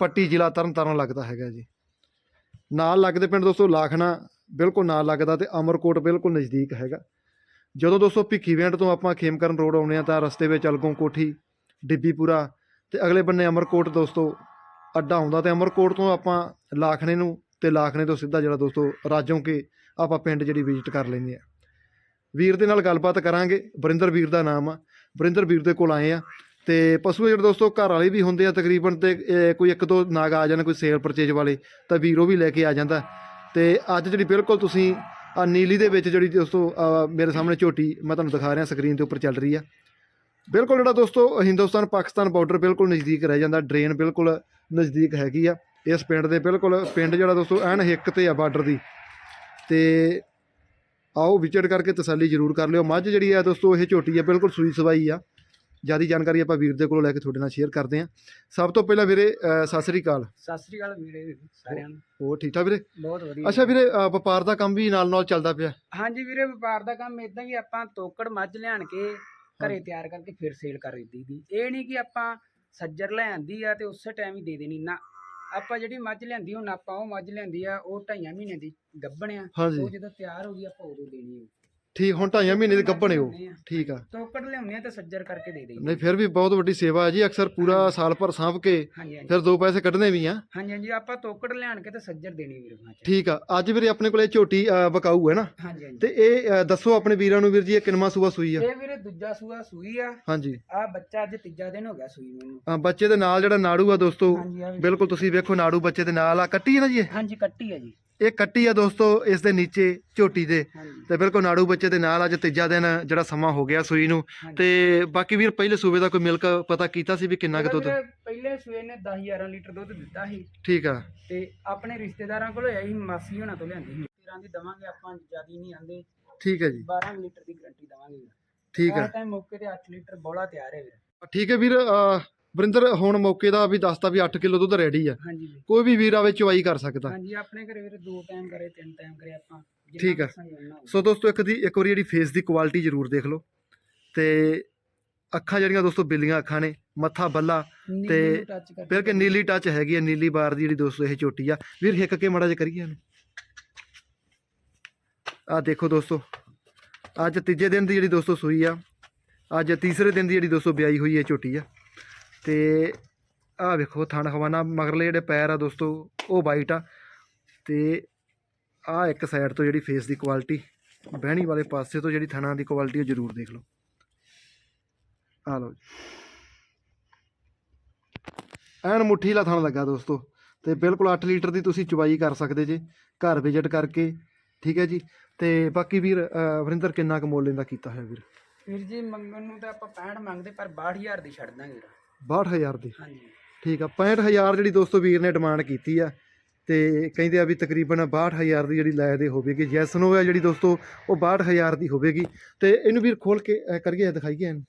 ਪੱਟੀ ਜ਼ਿਲ੍ਹਾ ਤਰਨਤਾਰਨ ਲੱਗਦਾ ਹੈਗਾ ਜੀ। ਨਾਲ ਲੱਗਦੇ ਪਿੰਡ ਦੋਸਤੋ ਲਾਖਣਾ, ਬਿਲਕੁਲ ਨਾਲ ਲੱਗਦਾ ਤੇ ਅਮਰਕੋਟ ਬਿਲਕੁਲ ਨਜ਼ਦੀਕ ਹੈਗਾ। ਜਦੋਂ ਦੋਸਤੋ ਭਿੱਖੀਵਿੰਡ ਤੋਂ ਆਪਾਂ ਖੇਮਕਰਨ ਰੋਡ ਆਉਂਦੇ ਆ ਤਾਂ ਰਸਤੇ ਵਿੱਚ ਅਲਗੋਂ ਕੋਠੀ, ਡਿੱਬੀਪੁਰਾ ਤੇ ਅਗਲੇ ਬੰਨੇ ਅਮਰਕੋਟ ਦੋਸਤੋ ਅੱਡਾ ਆਉਂਦਾ ਤੇ ਅਮਰਕੋਟ ਤੋਂ ਆਪਾਂ ਲਾਖਣੇ ਨੂੰ ਤੇ ਲਾਖਣੇ ਤੋਂ ਸਿੱਧਾ ਜਿਹੜਾ ਦੋਸਤੋ ਰਾਜੋਂ ਕੇ ਆਪਾਂ ਪਿੰਡ ਜਿਹੜੀ ਵਿਜ਼ਿਟ ਕਰ ਲੈਂਦੇ ਆ ਵੀਰ ਦੇ ਨਾਲ ਗੱਲਬਾਤ ਕਰਾਂਗੇ। ਬਰਿੰਦਰ ਵੀਰ ਦਾ ਨਾਮ ਆ। ਬਰਿੰਦਰ ਵੀਰ ਦੇ ਕੋਲ ਆਏ ਆ ਤੇ ਪਸ਼ੂ ਜਿਹੜੇ ਦੋਸਤੋ, ਘਰ ਵਾਲੇ ਵੀ ਹੁੰਦੇ ਆ ਤਕਰੀਬਨ ਤੇ ਕੋਈ ਇੱਕ ਦੋ ਨਾਗ ਆ ਜਾਣ, ਕੋਈ ਸੇਲ ਪਰਚੇਜ ਵਾਲੇ, ਤਾਂ ਵੀਰ ਉਹ ਵੀ ਲੈ ਕੇ ਆ ਜਾਂਦਾ। ਤੇ ਅੱਜ ਜਿਹੜੀ ਬਿਲਕੁਲ ਤੁਸੀਂ ਆ ਨੀਲੀ ਦੇ ਵਿੱਚ ਜਿਹੜੀ ਦੋਸਤੋ ਮੇਰੇ ਸਾਹਮਣੇ ਝੋਟੀ ਮੈਂ ਤੁਹਾਨੂੰ ਦਿਖਾ ਰਿਹਾ, ਸਕਰੀਨ ਦੇ ਉੱਪਰ ਚੱਲ ਰਹੀ ਆ। ਬਿਲਕੁਲ ਜਿਹੜਾ ਦੋਸਤੋ, ਹਿੰਦੁਸਤਾਨ ਪਾਕਿਸਤਾਨ ਬਾਰਡਰ ਬਿਲਕੁਲ ਨਜ਼ਦੀਕ ਰਹਿ ਜਾਂਦਾ ਡਰੇਨ ਬਿਲਕੁਲ ਨਜ਼ਦੀਕ ਹੈਗੀ ਆ। ਇਸ ਪਿੰਡ ਦੇ ਬਿਲਕੁਲ ਪਿੰਡ ਜਿਹੜਾ ਦੋਸਤੋ, ਐਨ ਹਿੱਕ ਤੇ ਆ ਬਾਰਡਰ ਦੀ। ਤੇ ਆਓ ਵਿਜ਼ਿਟ ਕਰਕੇ ਤਸੱਲੀ ਜ਼ਰੂਰ ਕਰ ਲਿਓ। ਮੱਝ ਜਿਹੜੀ ਆ ਦੋਸਤੋ, ਇਹ ਝੋਟੀ ਆ, ਬਿਲਕੁਲ ਸੂਈ ਸਵਾਈ ਆ। ਜ਼ਿਆਦਾ ਜਾਣਕਾਰੀ ਆਪਾਂ ਵੀਰ ਦੇ ਕੋਲੋਂ ਲੈ ਕੇ ਤੁਹਾਡੇ ਨਾਲ ਸ਼ੇਅਰ ਕਰਦੇ ਹਾਂ। ਸਭ ਤੋਂ ਪਹਿਲਾਂ ਵੀਰੇ ਸਤਿ ਸ੍ਰੀ ਅਕਾਲ। ਸਤਿ ਸ੍ਰੀ ਅਕਾਲ ਵੀਰੇ ਸਾਰਿਆਂ ਨੂੰ। ਹੋਰ ਠੀਕ ਠਾਕ ਵੀਰੇ? ਬਹੁਤ ਵਧੀਆ। ਅੱਛਾ ਵੀਰੇ ਵਪਾਰ ਦਾ ਕੰਮ ਵੀ ਨਾਲ ਨਾਲ ਚੱਲਦਾ ਪਿਆ। ਹਾਂਜੀ ਵੀਰੇ ਵਪਾਰ ਦਾ ਕੰਮ ਇਦਾਂ ਹੀ ਆਪਾਂ ਤੋਕੜ ਮੱਝ ਲਿਆਣ ਕੇ ਘਰੇ ਤਿਆਰ ਕਰਕੇ ਫਿਰ ਸੇਲ ਕਰ ਦਿੱਤੀ ਦੀ। ਇਹ ਨਹੀਂ ਕਿ ਆਪਾਂ ਸੱਜਰ ਲੈ ਆਂਦੀ ਆ ਤੇ ਉਸੇ ਟਾਈਮ ਹੀ ਦੇ ਦੇਣੀ। ਨਾ ਆਪਾਂ ਜਿਹੜੀ ਮੱਝ ਲਿਆਂਦੀ ਹੁਣ ਆਪਾਂ ਉਹ ਮੱਝ ਲਿਆਂਦੀ ਆ ਉਹ ਢਾਈਆਂ ਮਹੀਨੇ ਦੀ ਗੱਭਣ ਆ ਹਾਂਜੀ। ਉਹ ਜਦੋਂ ਤਿਆਰ ਹੋ ਗਈ ਆਪਾਂ ਉਦੋਂ ਦੇਣੀ ਆ। ਠੀਕ ਹੁਣ ਢਾਈਆਂ ਮਹੀਨੇ ਦੇ ਗੱਭਣੇ ਹੋ। ਠੀਕ ਆ। ਤੋਕੜ ਲਿਆਉਂਦੇ ਆ ਤੇ ਸੱਜਰ ਕਰਕੇ ਦੇ ਦੇਣੀ ਨਹੀਂ ਫਿਰ ਵੀ ਬਹੁਤ ਵੱਡੀ ਸੇਵਾ ਹੈ ਜੀ ਅਕਸਰ ਪੂਰਾ ਸਾਲ ਭਰ ਸਾਂਭ ਕੇ ਹਾਂਜੀ ਹਾਂਜੀ। ਫਿਰ ਦੋ ਪੈਸੇ ਕੱਢਣੇ ਵੀ ਆ। ਹਾਂਜੀ ਹਾਂਜੀ ਆਪਾਂ ਤੋਕੜ ਲਿਆਣ ਕੇ ਤੇ ਸੱਜਰ ਦੇਣੀ ਵੀਰੇ ਮੱਝ ਠੀਕ ਆ ਅੱਜ ਵੀਰੇ ਆਪਣੇ ਕੋਲੇ ਝੋਟੀ ਵਿਕਾਊ ਹੈ ਨਾ? ਹਾਂਜੀ ਹਾਂਜੀ। ਤੇ ਇਹ ਦੱਸੋ ਆਪਣੇ ਵੀਰਾਂ ਨੂੰ ਵੀਰ ਜੀ ਇਹ ਕਿੰਨਵਾਂ ਸੂਆ ਸੂਈ ਆ? ਇਹ ਵੀਰੇ ਦੂਜਾ ਸੂਆ ਸੂਈ ਆ। ਹਾਂਜੀ। ਆ ਬੱਚਾ ਅੱਜ ਤੀਜਾ ਦਿਨ ਹੋ ਗਿਆ ਸੂਈ ਮੈਨੂੰ ਅਹ, ਬੱਚੇ ਦੇ ਨਾਲ ਜਿਹੜਾ ਨਾੜੂ ਆ ਦੋਸਤੋ ਹਾਂਜੀ ਆ ਵੀ- ਬਿਲਕੁਲ ਤੁਸੀਂ ਵੇਖੋ ਨਾੜੂ ਬੱਚੇ ਦੇ ਨਾਲ ਆ ਕੱਟੀ ਹੈ ਨਾ ਜੀ ਇਹ? ਹਾਂਜੀ ਕੱਟੀ ਆ ਜੀ। ਇਹ ਕੱਟੀ ਆ ਦੋਸਤੋ ਇਸ ਦੇ ਨੀਚੇ ਝੋਟੀ ਦੇ। ਤੇ ਬਿਲਕੁਲ ਨਾੜੂ ਬੱਚੇ ਦੇ ਨਾਲ ਅੱਜ ਤੀਜਾ ਦਿਨ ਜਿਹੜਾ ਸਮਾਂ ਹੋ ਗਿਆ ਸੂਈ ਨੂੰ। ਤੇ ਬਾਕੀ ਵੀਰ ਪਹਿਲੇ ਸੂਬੇ ਦਾ ਕੋਈ ਮਿਲਕ ਪਤਾ ਕੀਤਾ ਸੀ ਵੀ ਕਿੰਨਾ ਕੁ ਦੁੱਧ? ਪਹਿਲੇ ਸੂਏ ਨੇ 10 11 ਲੀਟਰ ਦੁੱਧ ਦਿੱਤਾ ਸੀ। ਠੀਕ ਆ। ਤੇ ਆਪਣੇ ਰਿਸ਼ਤੇਦਾਰਾਂ ਕੋਲ ਹੋਇਆ ਸੀ ਮਾਸੀ ਹੋਣਾ ਤੋਂ ਲਿਆਂਦੀ ਸੀ। 13 ਦੀ ਦਵਾਂਗੇ ਆਪਾਂ ਜਿਆਦੀ ਨਹੀਂ ਆਂਦੇ। ਠੀਕ ਹੈ ਜੀ। 12 ਲੀਟਰ ਦੀ ਗਰੰਟੀ ਦਵਾਂਗੇ। ਠੀਕ ਆ। ਟਾਈਮ ਮੌਕੇ ਤੇ 8 ਲੀਟਰ ਬੋਲਾ ਤਿਆਰ ਹੈ ਵੀਰੇ। ਠੀਕ ਹੈ ਵੀਰ ਵਰਿੰਦਰ ਹੁਣ ਮੌਕੇ ਦਾ ਵੀ ਦੱਸਤਾ ਵੀ 8 ਕਿਲੋ ਦੁੱਧ ਰੈਡੀ ਆ। ਹਾਂਜੀ ਕੋਈ ਵੀ ਵੀਰ ਆਵੇ ਚੁਆਈ ਕਰ ਸਕਦਾ। ਹਾਂਜੀ ਆਪਣੇ ਘਰੇ ਵੀਰੇ ਦੋ ਟਾਈਮ ਕਰੇ ਤਿੰਨ ਟਾਈਮ ਕਰੇ ਆਪਾਂ ਜਿੰਨਾ ਠੀਕ ਆ। ਦੱਸਾਂਗੇ ਉਨਾ ਹੋਊ। ਸੋ ਦੋਸਤੋ ਇੱਕ ਦੀ ਇੱਕ ਵਾਰੀ ਜਿਹੜੀ ਫੇਸ ਦੀ ਕੁਆਲਿਟੀ ਜ਼ਰੂਰ ਦੇਖ ਲਓ। ਤੇ ਅੱਖਾਂ ਜਿਹੜੀਆਂ ਦੋਸਤੋ ਬਿੱਲੀਆਂ ਅੱਖਾਂ ਨੇ ਮੱਥਾ ਬੱਲਾ ਨੀਲੀ ਤੇ ਨੂੰ touch ਕਰਕੇ ਬਿਲਕੁਲ ਨੀਲੀ ਟੱਚ ਹੈਗੀ ਆ ਨੀਲੀ ਬਾਰ ਦੀ ਜਿਹੜੀ ਦੋਸਤੋ ਇਹ ਝੋਟੀ ਆ। ਵੀਰ ਹਿੱਕ ਕੇ ਮੜਾ ਜੇ ਕਰੀਏ ਇਹਨੂੰ। ਆ ਦੇਖੋ ਦੋਸਤੋ ਅੱਜ ਤੀਜੇ ਦਿਨ ਦੀ ਜਿਹੜੀ ਦੋਸਤੋ ਸੂਈ ਆ ਅੱਜ ਤੀਸਰੇ ਦਿਨ ਦੀ ਜਿਹੜੀ ਦੋਸਤੋ ਵਿਆਹੀ ਹੋਈ ਹੈ ਝੋਟੀ ਆ। ਤੇ ਆ ਵੇਖੋ ਥਣ ਹਵਾਨਾ ਮਗਰਲੇ ਜਿਹੜੇ ਪੈਰ ਆ ਦੋਸਤੋ, ਉਹ ਵਾਈਟ ਆ ਤੇ ਆਹ ਇੱਕ ਸਾਈਡ ਤੋਂ ਜਿਹੜੀ ਫੇਸ ਦੀ ਕੁਆਲਿਟੀ ਬਹਿਣੀ ਵਾਲੇ ਪਾਸੇ ਤੋਂ ਜਿਹੜੀ ਥਣਾਂ ਦੀ ਕੁਆਲਿਟੀ ਉਹ ਜ਼ਰੂਰ ਦੇਖ ਲਓ। ਆ ਲਓ ਜੀ। ਐਨ ਮੁੱਠੀ ਲਾ ਥਣ ਲੱਗਾ ਦੋਸਤੋ, ਤੇ ਬਿਲਕੁਲ 8 ਲੀਟਰ ਦੀ ਤੁਸੀਂ ਚੁਬਾਈ ਕਰ ਸਕਦੇ ਜੇ, ਘਰ ਵਿਜ਼ਿਟ ਕਰਕੇ, ਠੀਕ ਹੈ ਜੀ? ਤੇ ਬਾਕੀ ਵੀਰ ਵਰਿੰਦਰ ਕਿੰਨਾ ਕੁ ਮੁੱਲ ਲੈਂਦਾ ਕੀਤਾ ਹੋਇਆ ਵੀਰ? ਵੀਰ ਜੀ, ਮੰਗਣ ਨੂੰ ਤਾਂ ਆਪਾਂ 65 ਮੰਗਦੇ, ਪਰ 62000 ਦੀ ਛੱਡ ਦਾਂਗੇ। ਵੀਰੇ 62000 ਦੀ। ਹਾਂਜੀ। ਠੀਕ ਆ 65000 ਜਿਹੜੀ ਦੋਸਤੋ ਵੀਰ ਨੇ ਡਿਮਾਂਡ ਕੀਤੀ ਆ ਤੇ ਕਹਿੰਦੇ ਆ ਵੀ ਤਕਰੀਬਨ 62000 ਦੀ ਜਿਹੜੀ ਲੈ ਦੇ ਹੋਵੇਗੀ ਜੈਸ ਨੂੰ ਆ ਜਿਹੜੀ ਦੋਸਤੋ ਉਹ 62000 ਦੀ ਹੋਵੇਗੀ। ਤੇ ਇਹਨੂੰ ਵੀਰ ਖੋਲ ਕੇ ਅਹ, ਕਰੀਏ ਦਿਖਾਈਏ ਇਹਨੂੰ।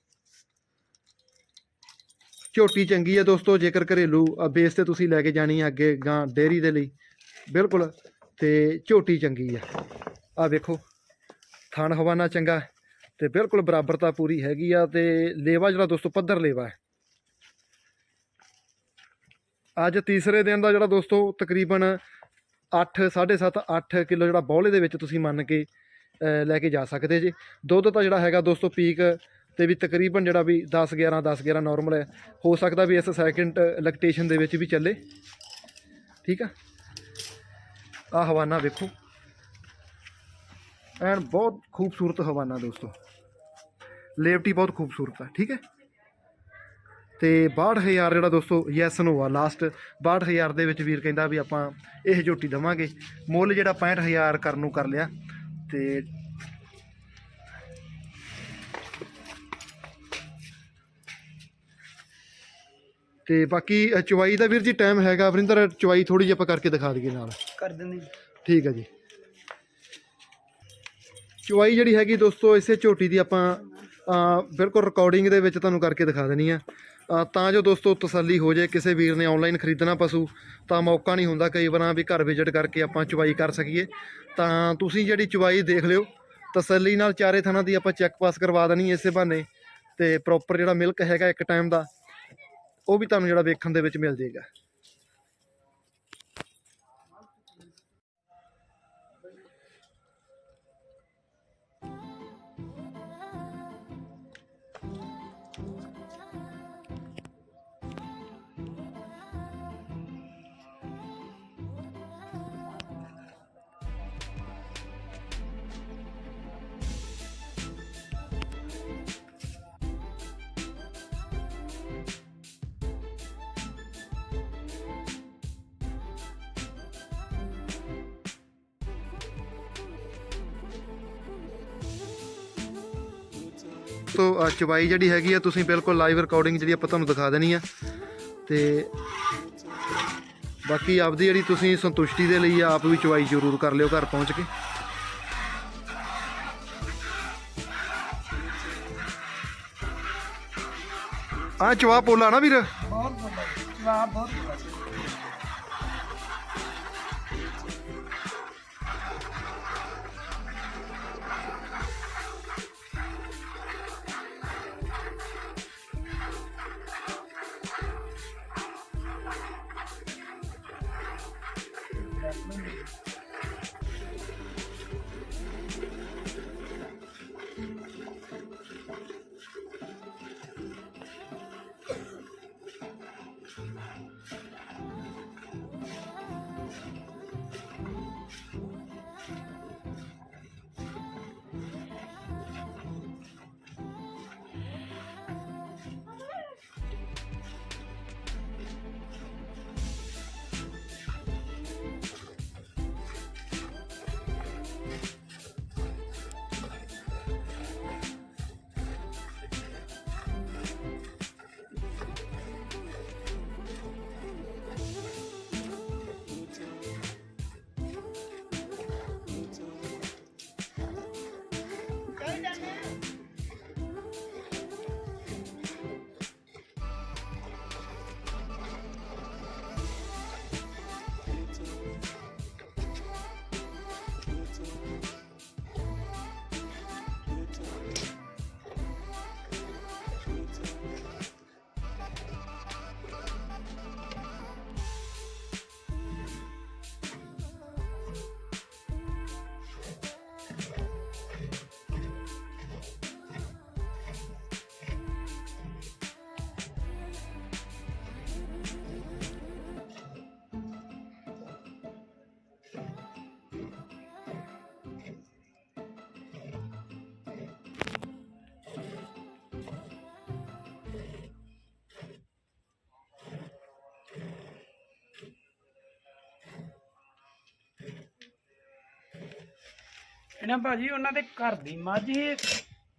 ਝੋਟੀ ਚੰਗੀ ਆ ਦੋਸਤੋ ਜੇਕਰ ਘਰੇਲੂ ਬੇਸ ਤੇ ਤੁਸੀਂ ਲੈ ਕੇ ਜਾਣੀ ਆ ਅੱਗੇ ਗਾਂ ਡੇਅਰੀ ਦੇ ਲਈ ਬਿਲਕੁਲ। ਤੇ ਝੋਟੀ ਚੰਗੀ ਆ। ਆ ਵੇਖੋ ਥਣ ਹਵਾਨਾ ਚੰਗਾ ਤੇ ਬਿਲਕੁਲ ਬਰਾਬਰਤਾ ਪੂਰੀ ਹੈਗੀ ਆ ਤੇ ਲੇਵਾ ਜਿਹੜਾ ਦੋਸਤੋ ਪੱਧਰ ਲੇਵਾ ਹੈ। ਅੱਜ ਤੀਸਰੇ ਦਿਨ ਦਾ ਜਿਹੜਾ ਦੋਸਤੋ ਤਕਰੀਬਨ 8 7.5 8 ਕਿਲੋ ਜਿਹੜਾ ਬੌਲੇ ਦੇ ਵਿੱਚ ਤੁਸੀਂ ਮੰਨ ਕੇ ਲੈ ਕੇ ਜਾ ਸਕਦੇ ਜੀ। ਦੁੱਧ ਤਾਂ ਜਿਹੜਾ ਹੈਗਾ ਦੋਸਤੋ ਪੀਕ ਤੇ ਵੀ ਤਕਰੀਬਨ ਜਿਹੜਾ ਵੀ 10 11 10 11 ਨਾਰਮਲ ਹੈ। ਹੋ ਸਕਦਾ ਵੀ ਇਸ ਸੈਕਿੰਡ ਲੈਕਟੇਸ਼ਨ ਦੇ ਵਿੱਚ ਵੀ ਚੱਲੇ। ਠੀਕ ਆ? ਆ ਹਵਾਨਾ ਵੇਖੋ। ਐਂਡ ਬਹੁਤ ਖੂਬਸੂਰਤ ਹਵਾਨਾ ਦੋਸਤੋ। ਲੇਵਟੀ ਬਹੁਤ ਖੂਬਸੂਰਤ ਹੈ ਠੀਕ ਹੈ? ਤੇ 62000 ਜਿਹੜਾ ਦੋਸਤੋ ਯੈਸ ਨੋ ਆ ਲਾਸਟ 62000 ਦੇ ਵਿੱਚ ਵੀਰ ਕਹਿੰਦਾ ਵੀ ਆਪਾਂ ਇਹ ਝੋਟੀ ਦਵਾਂਗੇ। ਮੁੱਲ ਜਿਹੜਾ 65000 ਕਰਨ ਨੂੰ ਕਰ ਲਿਆ। ਤੇ ਤੇ ਬਾਕੀ ਚਵਾਈ ਦਾ ਵੀਰ ਜੀ ਟਾਈਮ ਹੈਗਾ। ਵਰਿੰਦਰ ਚਵਾਈ ਥੋੜੀ ਜਿਹੀ ਆਪਾਂ ਕਰਕੇ ਦਿਖਾ ਦਈਏ ਨਾਲ। ਕਰ ਦਿੰਦੇ ਠੀਕ ਹੈ ਜੀ। ਚੁਆਈ ਜਿਹੜੀ ਹੈਗੀ ਦੋਸਤੋ ਇਸੇ ਝੋਟੀ ਦੀ ਆਪਾਂ ਬਿਲਕੁਲ ਰਿਕਾਰਡਿੰਗ ਦੇ ਵਿੱਚ ਤੁਹਾਨੂੰ ਕਰਕੇ ਦਿਖਾ ਦੇਣੀ ਆ। ਤਾਂ ਜੋ ਦੋਸਤੋ ਤਸੱਲੀ ਹੋ ਜਾਏ, ਕਿਸੇ ਵੀਰ ਨੇ ਆਨਲਾਈਨ ਖਰੀਦਣਾ ਪਸ਼ੂ, ਤਾਂ ਮੌਕਾ ਨਹੀਂ ਹੁੰਦਾ ਕਈ ਵਾਰਾਂ ਵੀ ਘਰ ਵਿਜ਼ਿਟ ਕਰਕੇ ਆਪਾਂ ਚਵਾਈ ਕਰ ਸਕੀਏ। ਤਾਂ ਤੁਸੀਂ ਜਿਹੜੀ ਚਵਾਈ ਦੇਖ ਲਿਓ, ਤਸੱਲੀ ਨਾਲ ਚਾਰੇ ਥਾਣਾ ਦੀ ਆਪਾਂ ਚੈੱਕ ਪਾਸ ਕਰਵਾ ਦੇਣੀ ਇਸੇ ਬਹਾਨੇ, ਤੇ ਪ੍ਰੋਪਰ ਜਿਹੜਾ ਮਿਲਕ ਹੈਗਾ ਇੱਕ ਟਾਈਮ ਦਾ, ਉਹ ਵੀ ਤੁਹਾਨੂੰ ਜਿਹੜਾ ਵੇਖਣ ਦੇ ਵਿੱਚ ਮਿਲ ਜਾਏਗਾ। ਤੋ ਚਵਾਈ ਜਿਹੜੀ ਹੈਗੀ ਆ, ਤੁਸੀਂ ਬਿਲਕੁਲ ਲਾਈਵ ਰਿਕਾਰਡਿੰਗ ਜਿਹੜੀ ਆਪਾਂ ਤੁਹਾਨੂੰ ਦਿਖਾ ਦੇਣੀ ਆ। ਤੇ ਬਾਕੀ ਆਪਦੀ ਜਿਹੜੀ ਤੁਸੀਂ ਸੰਤੁਸ਼ਟੀ ਦੇ ਲਈ ਆਪ ਵੀ ਚਵਾਈ ਜ਼ਰੂਰ ਕਰ ਲਿਓ ਘਰ ਪਹੁੰਚ ਕੇ। ਆ ਚਵਾ ਪੋਲਾ ਨਾ ਵੀਰ? ਬਹੁਤ ਵੱਡਾ ਬਹੁਤ ਇਹਨਾਂ ਭਾਜੀ ਉਹਨਾਂ ਦੇ ਘਰ ਦੀ ਮੱਝ ਇਹ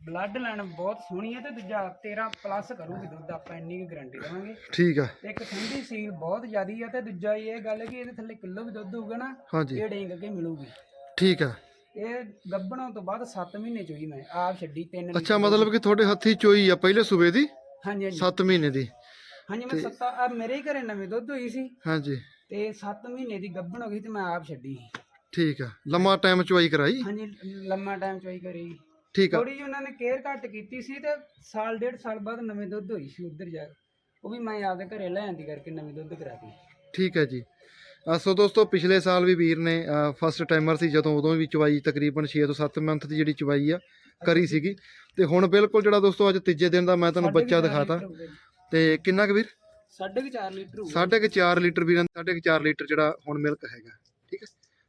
ਬਲੱਡ ਲਾਈਨ ਬਹੁਤ ਸੋਹਣੀ ਹੈ ਤੇ ਦੂਜਾ 13 ਪਲੱਸ ਕਰੂਗੀ ਦੁੱਧ ਆਪਾਂ ਇੰਨੀ ਕੁ ਗਾਰੰਟੀ ਦੇਵਾਂਗੇ। ਠੀਕ ਆ। ਤੇ ਇੱਕ ਠੰਡੀ ਸੀਲ ਬਹੁਤ ਜ਼ਿਆਦੀ ਆ ਤੇ ਦੂਜਾ ਇਹ ਗੱਲ ਕਿ ਇਹਦੇ ਥੱਲੇ ਕਿਲੋ ਵੀ ਦੁੱਧ ਹੋਊਗਾ ਨਾ ਹਾਂਜੀ। ਇਹ ਡੇਂਗ ਕੇ ਮਿਲੂਗੀ। ਠੀਕ ਆ। ਇਹ ਗੱਭਣੋਂ ਤੋਂ ਬਾਅਦ 7 ਮਹੀਨੇ ਚੋਈ ਮੈਂ ਆਪ ਛੱਡੀ 3 ਅੱਛਾ ਮਤਲਬ ਕਿ ਤੁਹਾਡੇ ਹੱਥੀ ਚੋਈ ਆ ਪਹਿਲੇ ਸੂਬੇ ਦੀ? ਹਾਂਜੀ ਹਾਂਜੀ। 7 ਮਹੀਨੇ ਦੀ। ਹਾਂਜੀ ਮੈਂ ਸੱਤਾ ਆ ਮੇਰੇ ਹੀ ਘਰੇ ਨਵੇਂ ਦੁੱਧ ਹੋਈ ਸੀ। ਹਾਂਜੀ। ਤੇ 7 ਮਹੀਨੇ ਦੀ ਗੱਭਣ ਹੋ ਗਈ ਤੇ ਮੈਂ ਆਪ ਛੱਡੀ। ਠੀਕ ਆ। ਲੰਮਾ ਟਾਈਮ ਚਵਾਈ ਕਰਾਈ? ਹਾਂਜੀ ਲੰਮਾ ਟਾਈਮ ਚੋਈ ਕਰੀ। ਠੀਕ ਆ। ਥੋੜੀ ਜਿਹੀ ਉਹਨਾਂ ਨੇ ਕੇਅਰ ਘੱਟ ਕੀਤੀ ਸੀ ਤੇ ਸਾਲ ਡੇਢ ਸਾਲ ਬਾਅਦ ਨਵੇਂ ਦੁੱਧ ਹੋਈ ਸੀ ਉੱਧਰ ਜਾ ਕੇ। ਉਹ ਵੀ ਮੈਂ ਆਪਦੇ ਘਰੇ ਲੈ ਆਂਦੀ ਕਰਕੇ ਨਵੇਂ ਦੁੱਧ ਕਰਾਤੀ। ਠੀਕ ਹੈ ਜੀ। ਅ, ਸੋ ਦੋਸਤੋ ਪਿਛਲੇ ਸਾਲ ਵੀ ਵੀਰ ਨੇ ਫਸਟ ਟਾਈਮਰ ਸੀ ਜਦੋਂ ਉਦੋਂ ਵੀ ਚਵਾਈ ਤਕਰੀਬਨ 6 ਤੋਂ 7 ਮੰਥ ਦੀ ਜਿਹੜੀ ਚਵਾਈ ਆ ਕਰੀ ਸੀਗੀ। ਤੇ ਹੁਣ ਬਿਲਕੁਲ ਜਿਹੜਾ ਦੋਸਤੋ ਅੱਜ ਤੀਜੇ ਦਿਨ ਦਾ ਮੈਂ ਤੁਹਾਨੂੰ ਬੱਚਾ ਦਿਖਾਤਾ। ਤੇ ਕਿੰਨਾ ਕੁ ਵੀਰ? ਸਾਢੇ ਕੁ 4 ਲੀਟਰ ਹੋਊਗਾ ਸਾਢੇ ਕੁ 4 ਲੀਟਰ ਵੀਰਾਂ ਸਾਢੇ ਕੁ 4 ਲੀਟਰ ਜਿਹੜਾ ਹੁਣ ਮਿਲਕ ਹੈਗਾ। ਠੀਕ ਹੈ।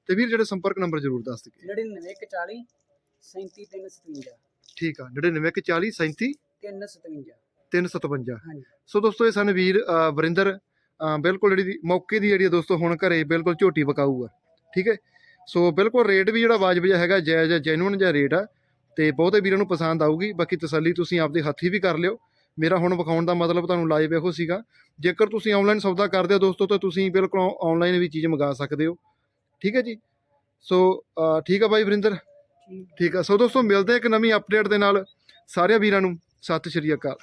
ਤੇ ਵੀਰ ਜਿਹੜੇ ਸੰਪਰਕ ਨੰਬਰ ਜ਼ਰੂਰ ਦੱਸ ਦਿਓ। 99 140 ਠੀਕ ਆ 99 ਕਿ 40 37 357 357 ਸੋ ਦੋਸਤੋ ਇਹ ਸਨ ਵੀਰ ਵਰਿੰਦਰ ਬਿਲਕੁਲ ਜਿਹੜੀ ਮੌਕੇ ਦੀ ਜਿਹੜੀ ਆ ਦੋਸਤੋ ਹੁਣ ਘਰੇ ਬਿਲਕੁਲ ਝੋਟੀ ਵਿਕਾਊ ਆ ਠੀਕ ਹੈ? ਸੋ ਬਿਲਕੁਲ ਰੇਟ ਵੀ ਜਿਹੜਾ ਵਾਜਬ ਜਿਹਾ ਹੈਗਾ ਜੈ ਜਾਇਜ਼ ਜੈਨੂਨ ਜਿਹਾ ਰੇਟ ਆ ਤੇ ਬਹੁਤੇ ਵੀਰਾਂ ਨੂੰ ਪਸੰਦ ਆਊਗੀ ਬਾਕੀ ਤਸੱਲੀ ਤੁਸੀਂ ਆਪਦੇ ਹੱਥੀ ਵੀ ਕਰ ਲਿਓ। ਮੇਰਾ ਹੁਣ ਵਿਖਾਉਣ ਦਾ ਮਤਲਬ ਤੁਹਾਨੂੰ ਲਾਈਵ ਇਹੋ ਸੀਗਾ ਜੇਕਰ ਤੁਸੀਂ ਆਨਲਾਈਨ ਸੌਦਾ ਕਰਦੇ ਹੋ ਦੋਸਤੋ ਤਾਂ ਤੁਸੀਂ ਬਿਲਕੁਲ ਆਨਲਾਈਨ ਵੀ ਚੀਜ਼ ਮੰਗਾ ਸਕਦੇ ਹੋ ਠੀਕ ਹੈ ਜੀ? ਸੋ ਠੀਕ ਆ ਬਾਈ ਵਰਿੰਦਰ? ਠੀਕ ਆ। ਸੋ ਦੋਸਤੋ, ਮਿਲਦੇ ਇੱਕ ਨਵੀਂ ਅਪਡੇਟ ਦੇ ਨਾਲ। ਸਾਰਿਆਂ ਵੀਰਾਂ ਨੂੰ ਸਤਿ ਸ਼੍ਰੀ ਅਕਾਲ।